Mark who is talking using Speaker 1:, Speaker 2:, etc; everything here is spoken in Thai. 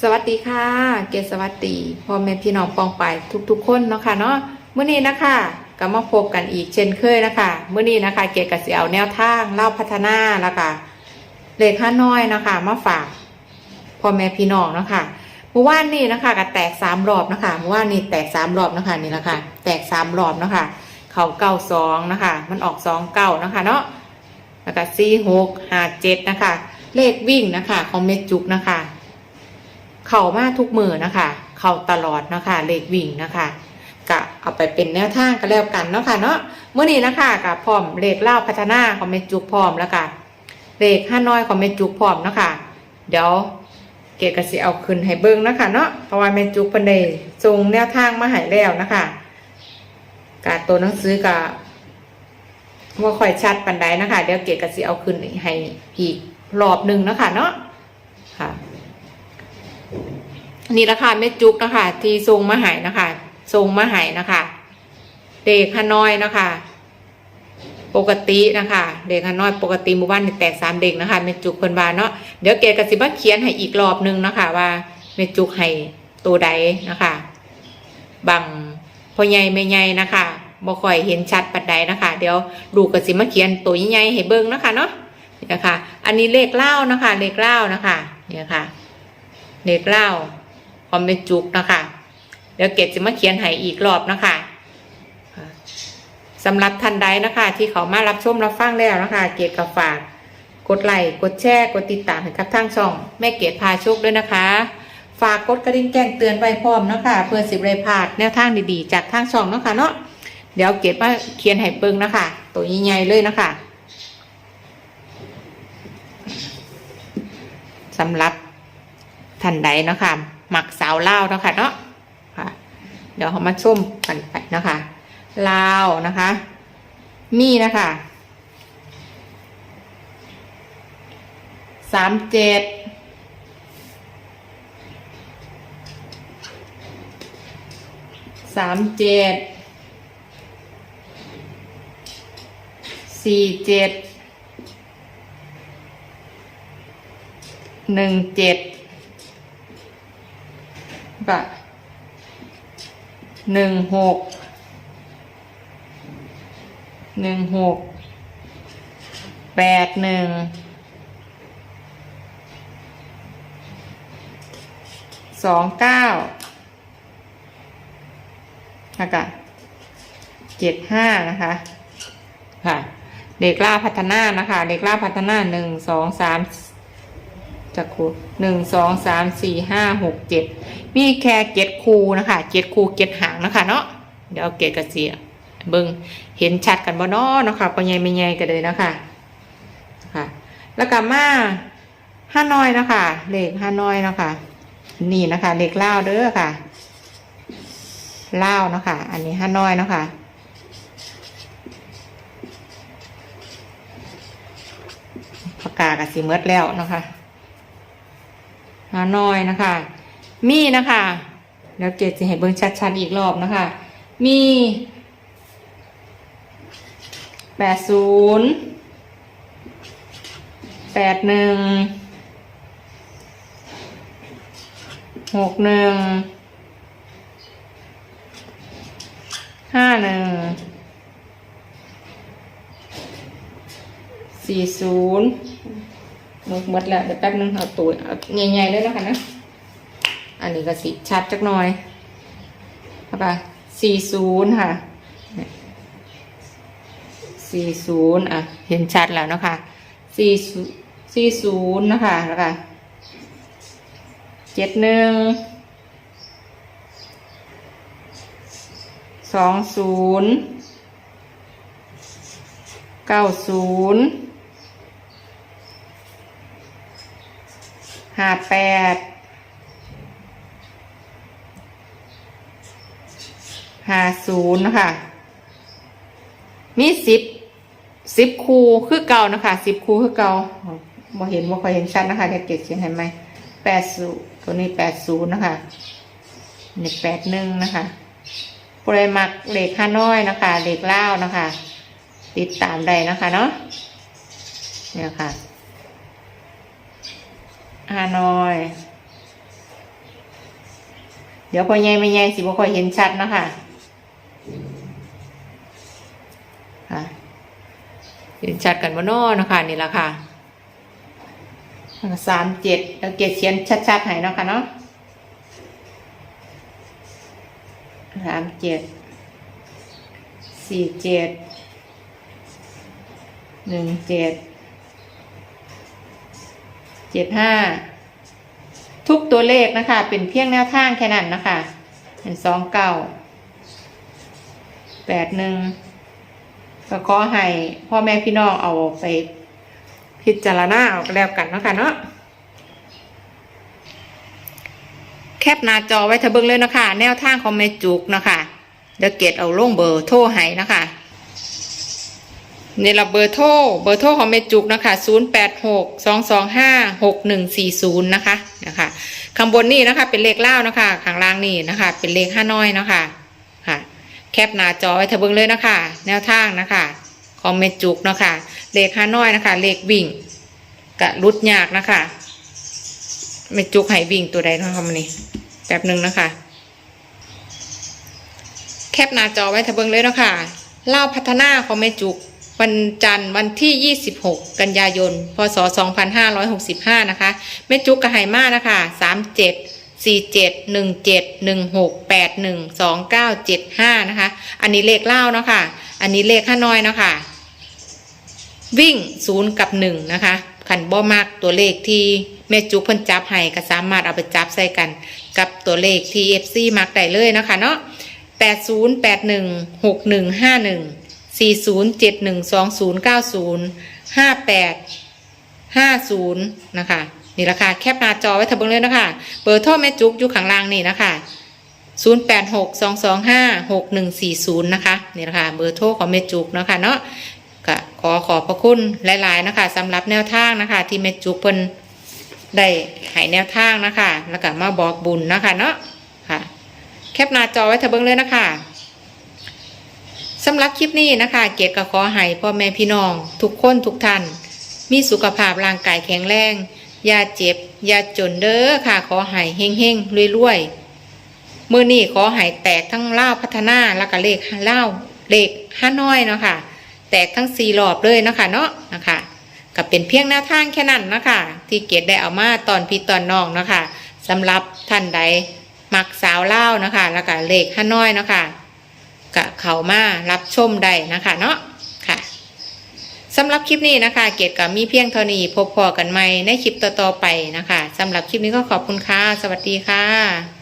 Speaker 1: สวัสดีค่ะ เกศสวัสดีพ่อแม่พี่น้องปองไปทุกๆ คนเนาะค่ะเนาะเมื่อนี้นะคะก็มาพบกันอีกเช่นเคยนะคะเมื่อนี้นะคะ เกศกสิเอาแนวทางเล่าพัฒนาแล้วก็เลขห้าน้อยนะคะมาฝากพ่อแม่พี่น้องเนาะคะเมื่อวานนี้นะคะก็แตกสามรอบนะคะเมื่อวานนี้แตกสามรอบนะคะนี่แหละค่ะแตกสามรอบนะคะเขาเก้าสองนะคะ มันออกสองเก้านะคะเนาะแล้วก็สี่หกห้าเจ็ดนะคะ เลขวิ่งนะคะของเมจุกนะคะ ข่ามาทุกมือนะคะ เข่าตลอดนะคะเลขวิ่งนะคะกะเอาไปเป็นแนวทางก็แล้วกันเนาะค่ะเนาะเมื่อนี้นะคะกับพร้อมเลขเล่าพัฒนาของเมจุกพร้อมแล้วค่ะเลขห้าน้อยของเมจุกพร้อมเนาะคะเดี๋ยวเกดกสิเอาขึ้นให้เบิ้งนะคะเนาะเพราะว่าเมจุกเป็นได้ส่งแนวทางมาให้แล้วนะคะกะตัวหนังสือกะว่าค่อยชัดปันใดนะคะ เดี๋ยวเกดกสิเอาขึ้นให้อีกรอบหนึ่งนะคะเนาะ นี่ราคาเม็ดจุกนะคะ ที่ทรงมาหายนะคะ ทรงมาหายนะคะ เด็กฮานอยนะคะ ปกตินะคะ เด็กฮานอยปกติหมู่บ้านนี่แตกสามเด็กนะคะเม็ดจุกเพิ่นบานเนาะเดี๋ยวเกกสิบาเขียนให้อีกรอบหนึงนะคะ ว่าเม็ดจุกให้ตัวใดนะคะบังพ่อใหญ่แม่ใหญ่นะคะบ่ค่อยเห็นชัดปัดใดนะคะ เดี๋ยวดูกสิมาเขียนตัวใหญ่ให้เบิ่งนะคะเนาะนี่นะคะ อันนี้เลขเล่านะคะ เลขเล่านะคะ เนี่นะคะ เลขเล่าความเป็นจุกนะคะเดี๋ยวเกดจะมาเขียนให้อีกรอบนะคะสำหรับท่านใดนะคะ ที่เขามารับชมรับฟังแล้วนะคะ เกดกับฝาก กดไลค์กดแชร์กดติดตามให้กับทางช่อง แม่เกดพาโชคด้วยนะคะ ฝากกดกระดิ่งแจ้งเตือนไว้พร้อมนะคะเพื่อสิบเลยพลาดแนวทางดีๆ จากทางช่องนะคะเนาะเดี๋ยวเกดมาเขียนให้เบิ่งนะคะ ตัวใหญ่ๆเลยนะคะสำหรับ ท่านใดเนาะคะหมักสาวเล่าเนาะคะเนาะค่ะ เดี๋ยวเขามาชุ่มกันไปเนาะคะลาวนะคะ มีนะคะสามเจ็ดสามเจ็ดสี่เจ็ดหนึ่งเจ็ด ก็หนึ่งหกหนึ่งหกแปดหนึ่งสองเก้าแล้วก็เจ็ดห้านะคะ ค่ะ เด็กล่าพัฒนานะคะ เด็กล่าพัฒนาหนึ่งสองสาม จะคูหนึ่งสองสามสี่ห้าหกเจ็ดมีแค่เจ็ดคูนะคะเจ็ดคูเจ็ดหางนะคะเนาะเดี๋ยวเกตกระเสียเบิงเห็นชัดกันบ่นาะเนะคะปใหญ่ไม่ใหญ่กันเลยนะคะค่ะแล้วก็มาห้าน้อยนะคะเลขห้าน้อยนะคะนี่นะคะเลขเล่าเด้อค่ะเล่านะคะอันนี้ห้าน้อยนะคะปากกากระสีเมดแล้วนะคะ หาน้อยนะคะ มีนะคะเดี๋ยวเกดจะให้เบิ้งชัดๆอีกรอบนะคะ มีแปดศูนย์แปดหนึ่งหกหนึ่งห้าหนึ่งสี่ศูนย์ หมดแล้วเดี๋ยวแป๊บนึงเอาตัวเอาใหญ่ๆเลยนะคะนะ อันนี้ก็สิชัดจักหน่อยค่ะปะสี่ศูนย์ค่ะสี่ศูนย์อะ เห็นชัดแล้วนะคะสี่สี่ศูนย์นะคะแล้วก็เจ็ดหนึ่งสองศูนย์เก้าศูนย์ ห้าแปดห้าศูนย์นะคะมีสิบสิบคูคือเก่านะคะสิบคูคือเก่าบ่เห็นว่าคอยเห็นชัดนะคะเดี๋ยวเก็บเขียนเห็นไหมแปดศูนย์ตัวนี้แปดศูนย์นะคะนี่แปดหนึ่งนะคะโปรยมักเหล็กห้าน้อยนะคะเหล็กเล่านะคะ ติดตามได้นะคะเนาะเนี่ยค่ะ ห้านอย เดี๋ยวพอใหญ่ไม่ใหญ่สิบ่ค่อยเห็นชัดนะคะค่ะเห็นชัดกันบ่นอนะคะนี่ละค่ะสามเจ็ดแล้วเกดเขียนชัดๆให้เนาะค่ะเนาะสามเจ็ดสี่เจ็ดหนึ่งเจ็ด เจ็ดห้าทุกตัวเลขนะคะ เป็นเพียงแนวทางแค่นั้นนะคะเป็นสองเก้าแปดหนึ่งก็ขอให้พ่อแม่พี่น้องเอาไปพิจารณาเอาแล้วกันเนาะคะเนาะแคปหน้าจอไว้เถอะเบิงเลยนะคะ แนวทางของแม่จุกนะคะเดี๋ยวเกตเอาลงเบอร์โทรให้นะคะ นี่ละเบอร์โทรเบอร์โทรของเมจุกนะคะ0 8 6 2 2 5 6 1 4 0นะคะนะคะข้างบนนี่นะคะเป็นเลขเล่านะคะข้างล่างนี่นะคะ เป็นเลขห้าน้อยนะคะค่ะ แคปหน้าจอไว้เถอะเบิงเลยนะคะ แนวทางนะคะของเมจุกนะคะเลขห้าน้อยนะคะ เลขวิ่งกะรุดยากนะคะเมจุกให้วิ่งตัวใดนะคะมันนี่แป๊บหนึ่งนะคะ แคปหน้าจอไว้เถอะเบิงเลยนะคะเล่าพัฒนาของเมจุก วันจันทร์วันที่ 26 กันยายน พศ 2565 นะคะแม่จุกกระไหมานะคะ 37 47 17 16 81 29 75 นะคะ อันนี้เลขเล่าเนาะคะอันนี้เลขห้าน้อยเนาะคะวิ่ง 0 กับ 1 นะคะขันบ่มากตัวเลขที่แม่จุกเพิ่นจับให้ก็สามารถเอาไปจับใส่กัน กับตัวเลขที่ FC มักได้เลยนะคะเนาะ80 81 61 51 สี่ศูนย์เจ็ดหนึ่งสองศูนย์เก้าศูนย์ห้าแปดห้าศูนย์นะคะนี่ราคาแคปหน้าจอไว้ทับเบิ้งเลยนะคะเบอร์โทรแม่จุกอยู่ข้างล่างนี่นะคะศูนย์แปดหกสองสองห้าหกหนึ่งสี่ศูนย์นะคะนี่ราคาเบอร์โทรของแม่จุกนะคะเนาะก็ขอขอบพระคุณหลาย ๆ นะคะสำหรับแนวทางนะคะ ที่แม่จุกเพิ่นได้ให้แนวทางนะคะ แล้วก็มาบอกบุญนะคะเนาะค่ะ แคปหน้าจอไว้ทับเบิ้งเลยนะคะ สำหรับคลิปนี้นะคะ เกดก็ขอให้พ่อแม่พี่น้อง ทุกคนทุกท่าน มีสุขภาพร่างกายแข็งแรงอย่าเจ็บอย่าจนเด้อค่ะ ขอให้เฮงเฮงรวยรวยๆมือนี้ขอให้แตกทั้งเล่าพัฒนาแล้วก็เลขเล่าเลขห้าน้อยเนาะค่ะ แตกทั้งสี่รอบเลยนะคะเนาะนะคะก็เป็นเพียงแนวทางแค่นั้นนะคะที่เกดได้เอามาตอนพี่ตอนน้องนะคะสำหรับท่านใดมักสาวเล่านะคะ แล้วก็เลขห้าน้อยเนาะคะกะ เขามารับชมได้นะคะเนาะค่ะสำหรับคลิปนี้นะคะ เกดกับมีเพียงเท่านี้พบพอกันใหม่ในคลิปต่อๆไปนะคะสำหรับคลิปนี้ก็ขอบคุณค่ะ สวัสดีค่ะ